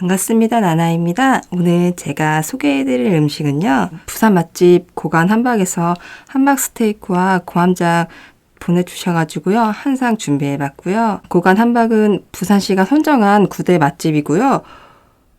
반갑습니다. 나나입니다. 오늘 제가 소개해드릴 음식은요. 부산 맛집 고간 한박에서 한박 스테이크와 고함장 보내주셔가지고요. 한 상 준비해봤고요. 고간 한박은 부산시가 선정한 9대 맛집이고요.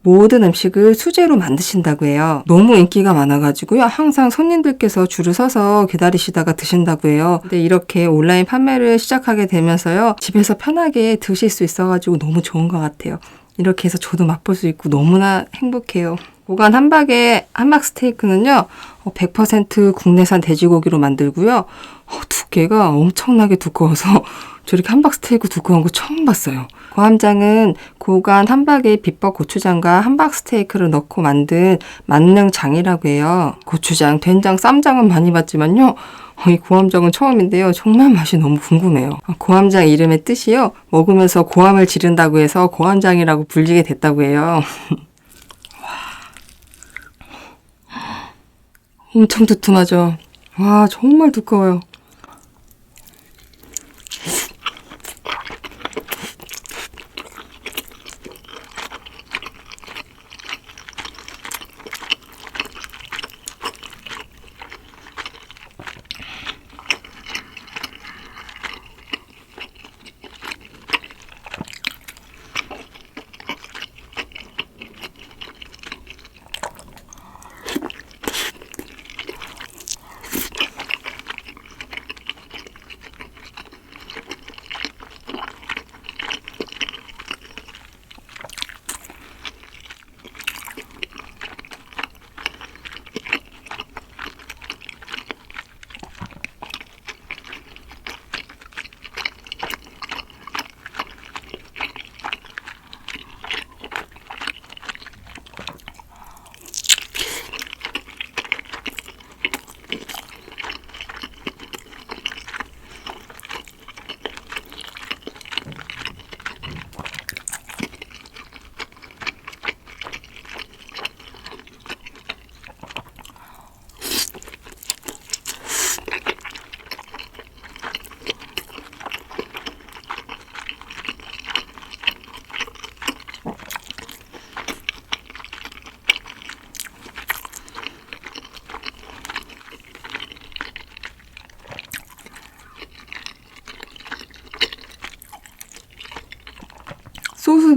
모든 음식을 수제로 만드신다고 해요. 너무 인기가 많아가지고요. 항상 손님들께서 줄을 서서 기다리시다가 드신다고 해요. 근데 이렇게 온라인 판매를 시작하게 되면서요. 집에서 편하게 드실 수 있어가지고 너무 좋은 것 같아요. 이렇게 해서 저도 맛볼 수 있고 너무나 행복해요. 고간 한박의 한박 스테이크는요, 어, 100% 국내산 돼지고기로 만들고요. 어, 두께가 엄청나게 두꺼워서 저렇게 한박 스테이크 두꺼운 거 처음 봤어요. 고함장은 고간 한박에 비법 고추장과 한박 스테이크를 넣고 만든 만능장이라고 해요. 고추장, 된장, 쌈장은 많이 봤지만요. 어, 이 고함장은 처음인데요. 정말 맛이 너무 궁금해요. 아, 고함장 이름의 뜻이요. 먹으면서 고함을 지른다고 해서 고함장이라고 불리게 됐다고 해요. 엄청 두툼하죠. 와, 정말 두꺼워요.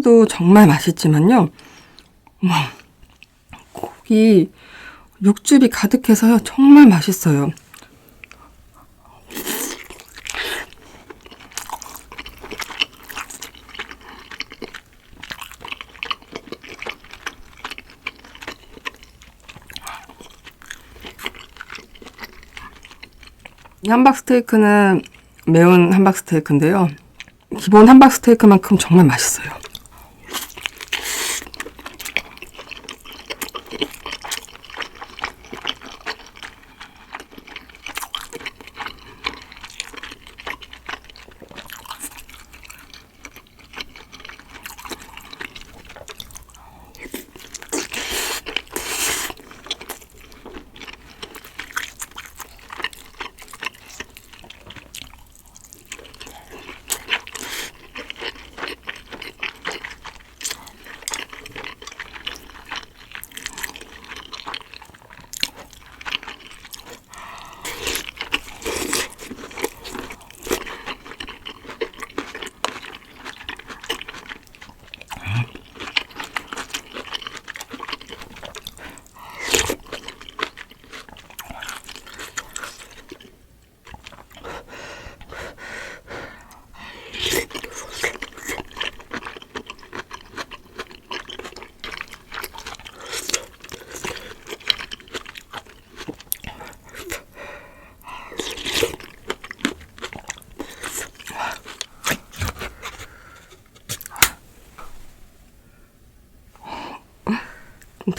소스도 정말 맛있지만요. 와, 고기 육즙이 가득해서요. 정말 맛있어요. 이 함박 스테이크는 매운 함박 스테이크인데요. 기본 함박 스테이크만큼 정말 맛있어요.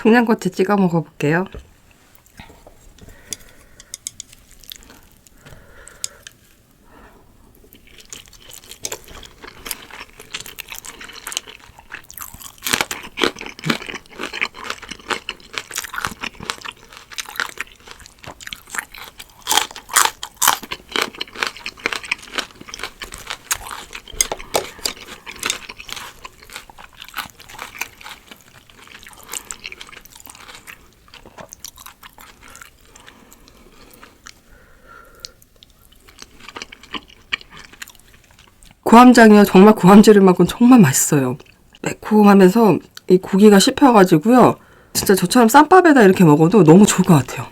통양꼬치 찍어 먹어볼게요. 고함장이요. 정말 고함지를 만큼 정말 맛있어요. 매콤하면서 이 고기가 씹혀가지고요. 진짜 저처럼 쌈밥에다 이렇게 먹어도 너무 좋을 것 같아요.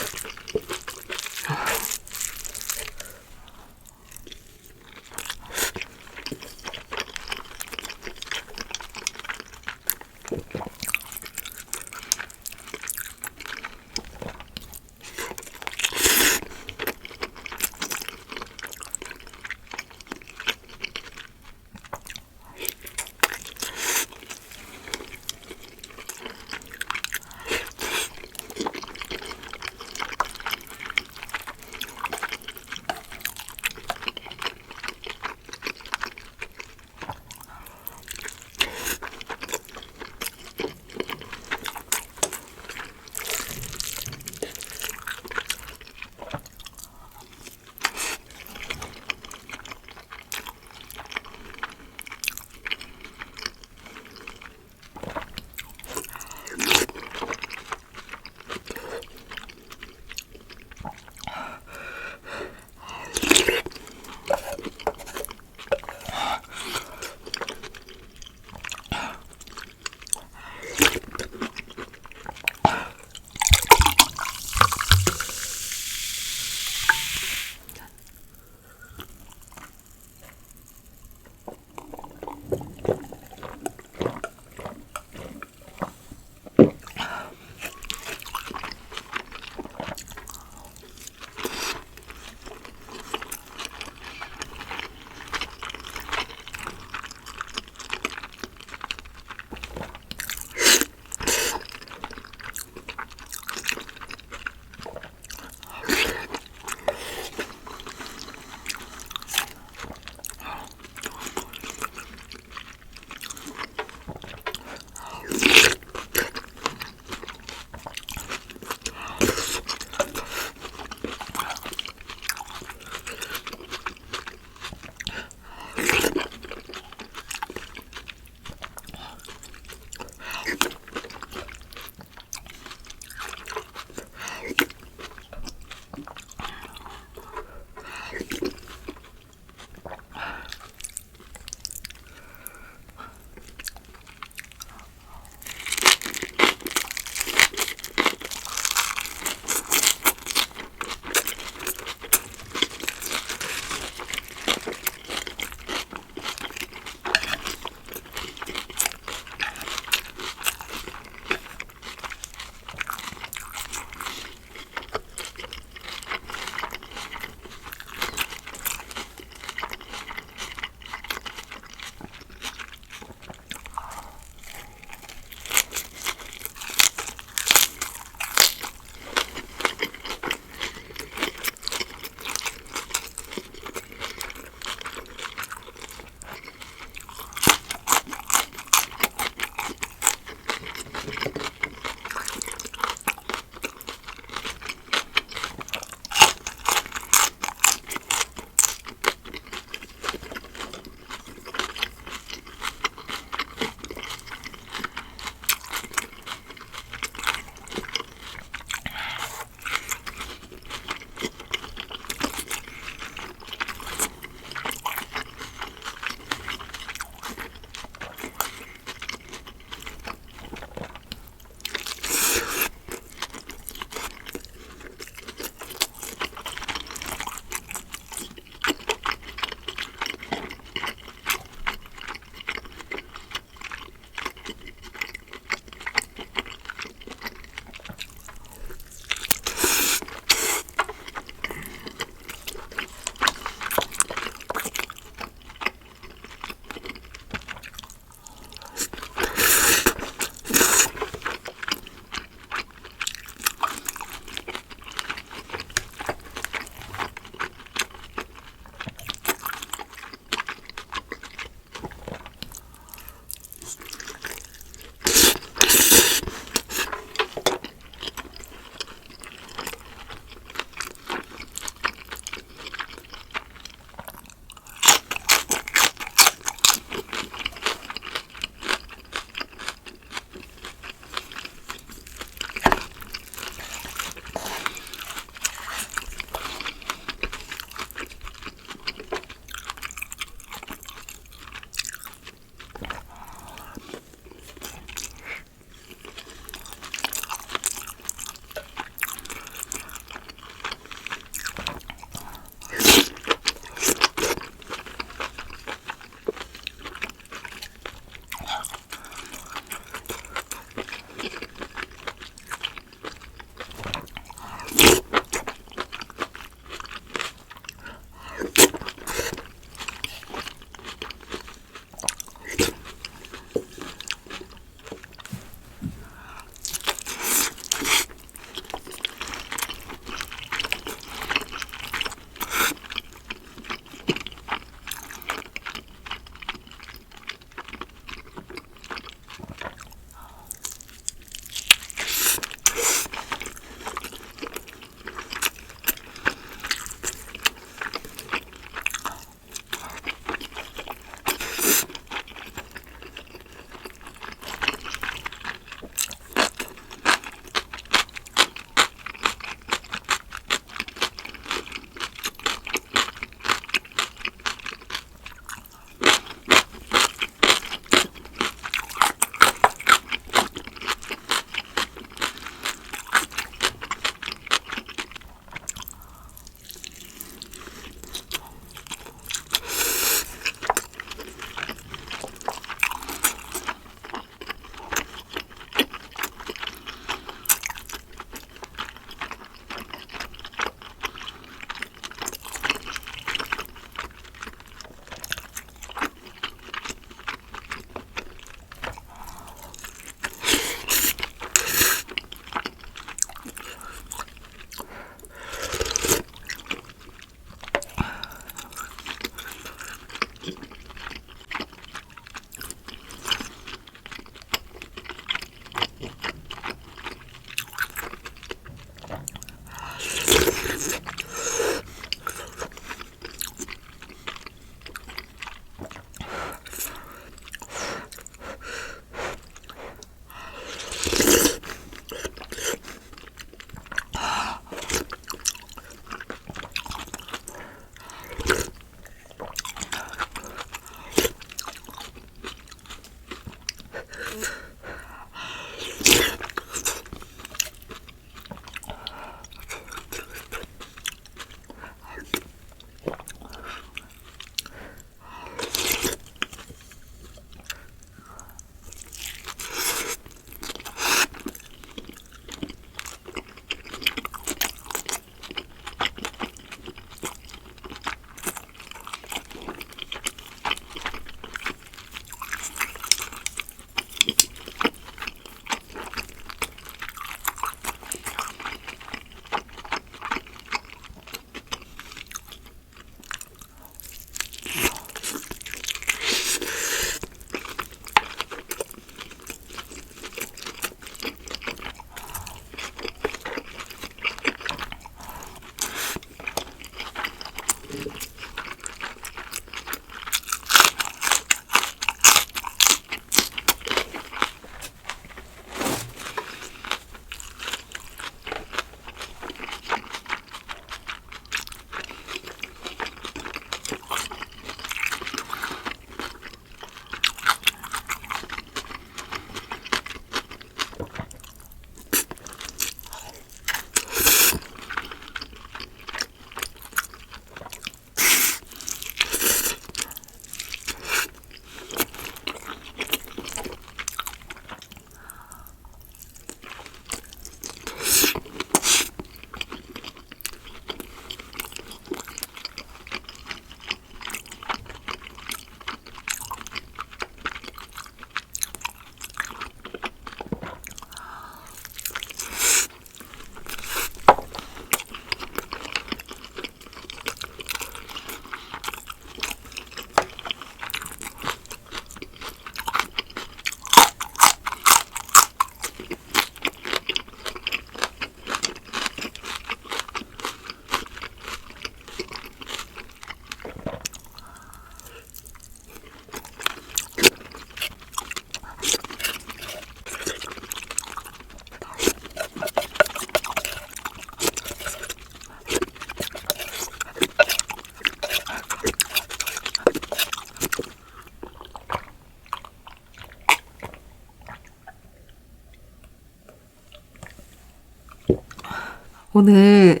오늘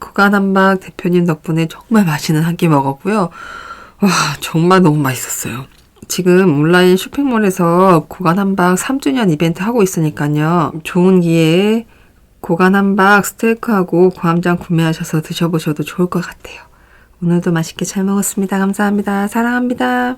고간한박 대표님 덕분에 정말 맛있는 한 끼 먹었고요. 와, 정말 너무 맛있었어요. 지금 온라인 쇼핑몰에서 고간한박 3주년 이벤트 하고 있으니까요. 좋은 기회에 고간한박 스테이크하고 고함장 구매하셔서 드셔보셔도 좋을 것 같아요. 오늘도 맛있게 잘 먹었습니다. 감사합니다. 사랑합니다.